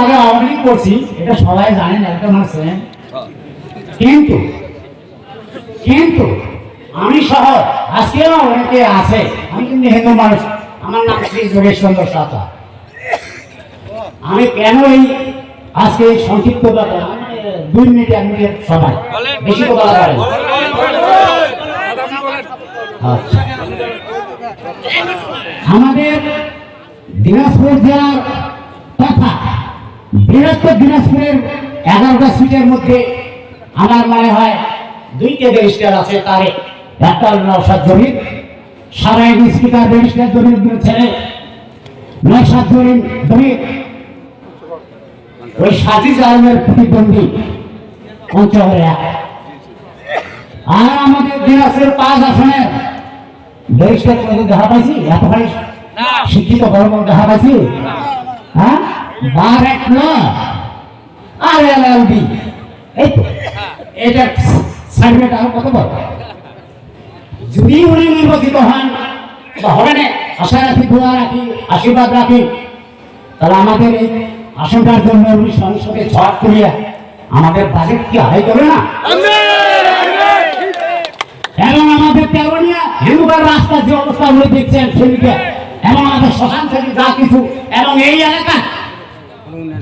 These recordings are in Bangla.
আগে করছি, এটা সবাই কিন্তু কিন্তু, আমি সহ, আজকেও অনেকে আছে, আমি কিন্তু হিন্দু মানুষ, আমার নাম শ্রী যোগেশ চন্দ্র আমি কেন এই আজকে এই সংক্ষিপ্ত কথা মানে দুই মিনিট, এক মিনিট সবাই, বেশি কথা বলেন আচ্ছা। আমাদের দিনাজপুর জেলার তথা বৃহত্তর দিনাজপুরের এগারোটা সিটের মধ্যে আমার মনে হয় দুইটা ব্যারিস্টার আছে, তার হল নৌসাদ জমির সারাই স্পিকার ব্যারিস্টার জমির ছেলে। নৌসাদ জমির জমির ওই সাজিজ আলমের প্রতিদ্বন্দ্বী পঞ্চগড়ে আর আমাদের দিনাজপুর পাঁচ আসনের ব্যারিস্টার দেখা পাইছি? এত শিক্ষিত বড় দেখা পাইছি? হ্যাঁ? ন। যদি উনি নির্বাচিত হন বা হবে না। আশা রাখি, দোয়া রাখি, আশীর্বাদ রাখি। তাহলে আমাদের এই আসনটার জন্য উনি সংসদে ঝড় করিয়া আমাদের বাজেট কি আদায় করে না? এবং আমাদের রাস্তা যে অবস্থা উনি দেখছেন সেদিকে এবং আমাদের শ্মশান থেকে যা কিছু, এবং এই এলাকা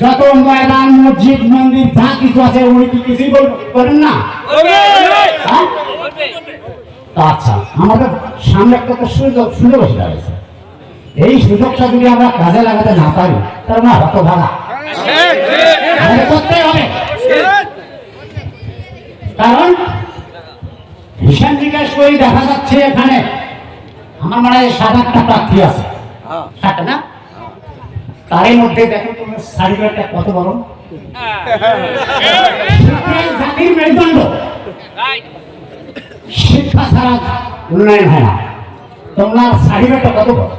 যত ময়দান, মসজিদ, মন্দির, যা কিছু আছে, উনি কি কিছুই করেন না। হ্যাঁ? আচ্ছা আমাদের সামনে একটা সুযোগ সুযোগ এসে দাঁড়িয়েছে এই সুযোগটা যদি আমরা কাজে লাগাতে না পারি, তাহলে না হত হবে। কারণ, হিসাব নিকাশ করে দেখা যাচ্ছে এখানে, আমার মনে হয় সাত আটটা প্রার্থী আছে। না? তারই মধ্যে দেখো তোমার সার্টিফিকেটটা কত বড়? জাতির মেরুদণ্ড। শিক্ষা ছাড়া উন্নয়ন হয় না। তোমার কত বড়?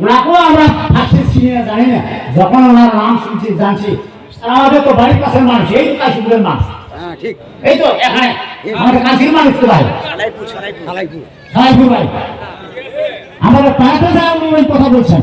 ওনাকেও আমরা ফার্স্টে চিনি না জানি না। যখন ওনার নাম শুনছি জানছি আমাদের তো বাড়ির কাছের মানুষ এই কাশীপুরের মানুষ। হ্যাঁ ঠিক। এই তো এখানে। আমাদের মানুষ তো ভাই। ভাই। আমাদের কথা বলছেন।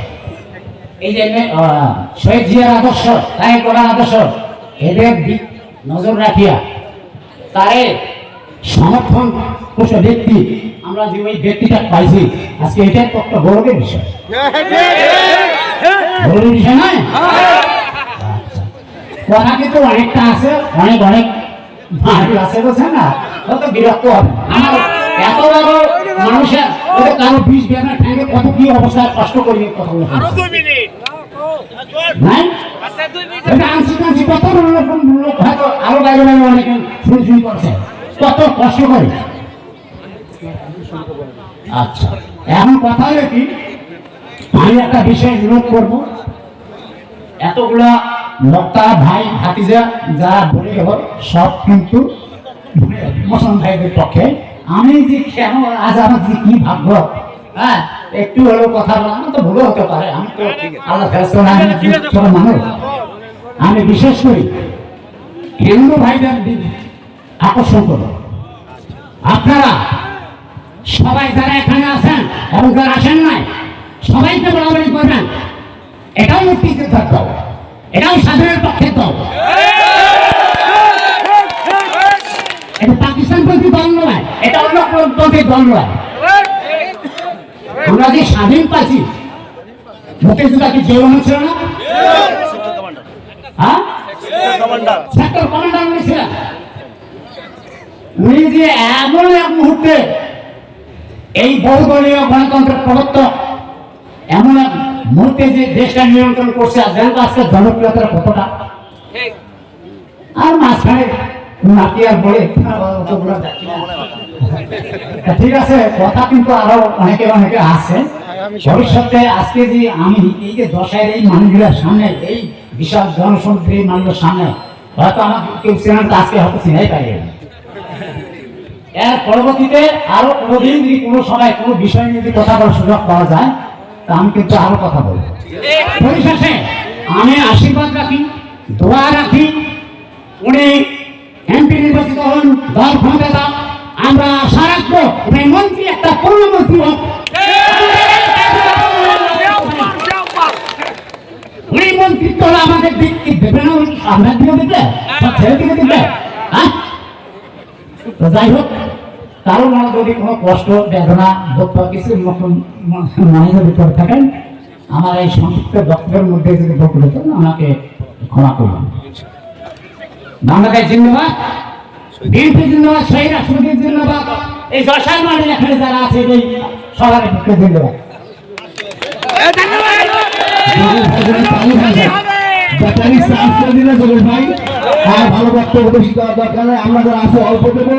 এই যে শহীদ জিয়ার আদর্শ, তাই করার আদর্শ, এদের নজর রাখিয়া তারে সমর্থন করছে ব্যক্তি, আমরা যে ওই ব্যক্তিটা পাইছি, আজকে এটা তো একটা গৌরবের বিষয়। বিষয় নয়? আচ্ছা। কথা কিন্তু অনেকটা আছে, অনেক অনেক মানুষ আছে বলছেন না? কত বিরক্ত হবে আমার এত বড় মানুষের ওদের কারও বিষ বেদনা ঠ্যাঙ্গে কত কি অবস্থায় কষ্ট করি কথা বলে আরও মিনিট। নাই মিনিট। এটা আনছি টানছি কত রকম লোক হয়তো আরও বাইরে বাইরে অনেকে শুনে শুনে করছে। কত কষ্ট করে? আচ্ছা এখন কথা হলো কি? আমি একটা বিষয় উল্লেখ করব। এতগুলা বক্তা ভাই ভাতিজা যারা বলে গেল সব কিন্তু মুসলমান ভাইদের পক্ষে। আমি যে কেন আজ আমার যে কি ভাগ্য? হ্যাঁ একটু হলেও কথা বলা আমার তো ভুলও হতে পারে। আমি তো আল্লাহ ফেরস্ত না আমি ছোট মানুষ। আমি বিশেষ করি হিন্দু ভাইদের আকর্ষণ করব। আপনারা সবাই যারা এখানে আছেন এবং যারা আসেন নাই সবাইকে বরাবরি করবেন। এটাও মুক্তিযোদ্ধার দল। এটাও স্বাধীনের পক্ষের দল। এটা পাকিস্তান প্রতি দল নয়, এটা অন্য দলের দল নয়। আমরা যে স্বাধীন পাচ্ছি মুক্তিযোদ্ধা কি জেল ছিল না? হ্যাঁ? এই এমন এক মুহূর্তে যে দেশটা নিয়ন্ত্রণ করছে জনপ্রিয়তার কতটা? আর মাঝখানে নাকি আর বলে না। ঠিক আছে। কথা কিন্তু আরও অনেকে অনেকে আছে। ভবিষ্যতে আজকে যে আমি এই যে দশায় এই মানুষগুলোর সামনে, এই বিশাল জনসমুদ্রে মানুষের সামনে, হয়তো আমাকে কেউ চেনার আজকে হয়তো চিনাই পাই এর পরবর্তীতে আরও কোনোদিন যদি কোনো সময় কোনো বিষয় নিয়ে যদি কথা বলার সুযোগ পাওয়া যায়, তা আমি কিন্তু আরও কথা বলব। পরিশেষে আমি আশীর্বাদ রাখি, দোয়া রাখি, উনি এমপি নির্বাচিত হন, দল ক্ষমতা আমরা আশা রাখব মন্ত্রী একটা পূর্ণমন্ত্রী হোক। উনি মন্ত্রিত্ব হলে আমাদের দিক কি দেবে না? দিকে? দিবে হ্যাঁ? যাই হোক আমার এই সংক্ষিপ্ত বক্তব্যের মধ্যে যদি আমাকে ক্ষমা করবেন। বাংলাদেশ জিন্দাবাদ। বিএনপি জিন্দাবাদ শহীদ রাষ্ট্রপতি জিন্দাবাদ। এই দশার মানে এখানে যারা আছে এই সবার পক্ষে জিন্দাবাদ। ব্যাটারি চার্জ করে দিলে ভাই। আর ভালো বক্তব্য দেওয়ার দরকার আমরা যারা আছে অল্প দেবো।